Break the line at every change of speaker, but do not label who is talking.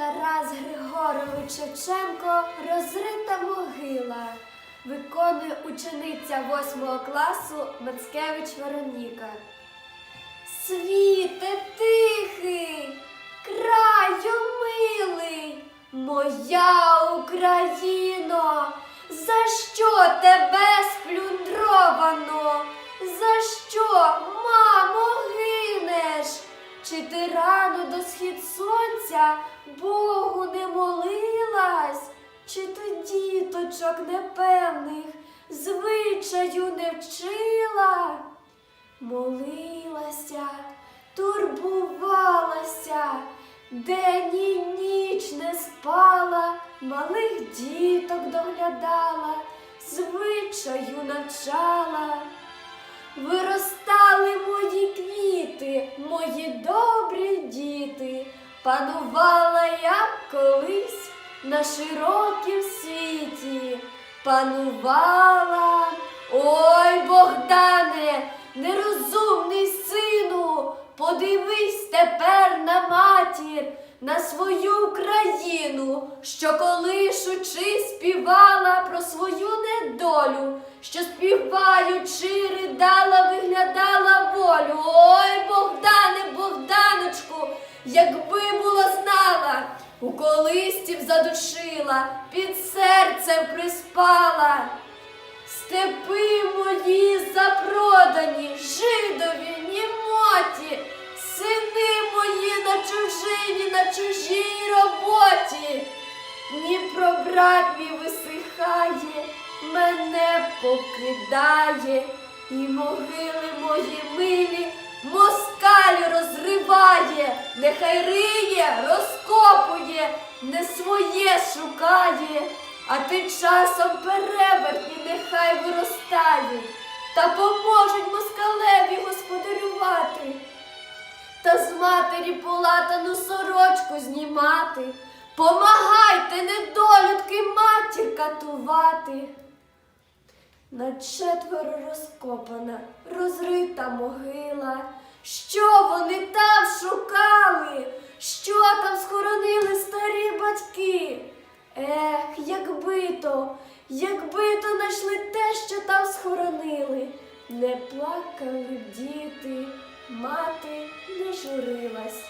Тарас Григорович Шевченко розрита могила. Виконує учениця 8 класу Мацкевич Вероніка. Світе тихий, краю милий, моя Україно, за що тебе сплюндровано? Богу не молилась? Чи ти діточок непевних звичаю не вчила? Молилася, турбувалася, день і ніч не спала, малих діток доглядала, звичаю навчала. Виростали панувала я колись на широкім світі, панувала. Ой, Богдане, нерозумний сину, подивись тепер на матір, на свою країну, що колишучи співала про свою недолю, що співаючи ридала, виглядала волю. Ой, якби була знала, у колисті б задушила, під серцем приспала. Степи мої запродані, жидові, німоті, сини мої на чужині, на чужій роботі. Дніпро брат мій висихає, мене покидає, і могили мої милі москаль розриває, нехай риє, розкопує, не своє шукає, а тим часом перевертні нехай виростають, та поможуть москалеві господарювати та з матері полатану сорочку знімати. Помагайте, недолюдки, матір катувати. На четверо розкопана, розрита могила. Що вони там шукали? Що там схоронили старі батьки? Ех, якби то, якби то знайшли те, що там схоронили, не плакали діти, мати не журилась.